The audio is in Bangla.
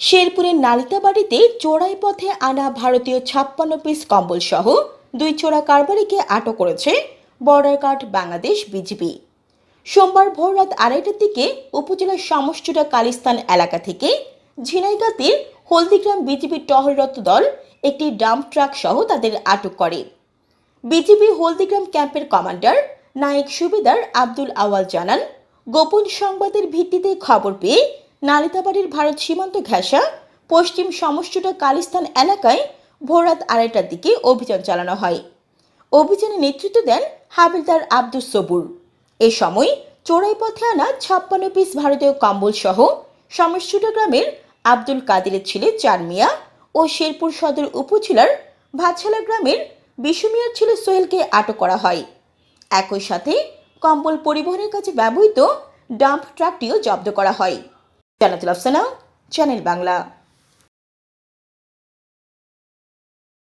শেরপুরের নালিতাবাড়িতে চোরাই পথে আনা ভারতীয় ছাপ্পান্ন পিস কম্বল সহ দুই চোরা কারবারিকে আটক করেছে বর্ডার গার্ড বাংলাদেশ বিজিবি। সোমবার ভোর রাত আড়াইটার দিকে উপজেলার সমষ্টিটা কালিস্তান এলাকা থেকে ঝিনাইগাতির হলদিগ্রাম বিজিবির টহলরত দল একটি ডাম্প ট্রাক সহ তাদের আটক করে। বিজিবি হলদিগ্রাম ক্যাম্পের কমান্ডার নায়েক সুবেদার আব্দুল আওয়াল জানান, গোপন সংবাদের ভিত্তিতে খবর পেয়ে নালিতাবাড়ির ভারত সীমান্ত ঘেঁষা, পশ্চিম সমষ্টিটা কালিস্তান এলাকায় ভোররাত আড়াইটার দিকে অভিযান চালানো হয়। অভিযানে নেতৃত্ব দেন হাবিলদার আব্দুস সবুর। এ সময় চোরাই পথে আনা ছাপ্পান্ন পিস ভারতীয় কম্বল সহ সমষ্টিটা গ্রামের আব্দুল কাদিরের ছেলে চার মিয়া ও শেরপুর সদর উপজেলার ভাতশালা গ্রামের বিশুমিয়ার ছেলে সোহেলকে আটক করা হয়। একই সাথে কম্বল পরিবহনের কাজে ব্যবহৃত ডাম্প ট্রাকটিও জব্দ করা হয়। জানাতুল আফসানা চ্যানেল বাংলা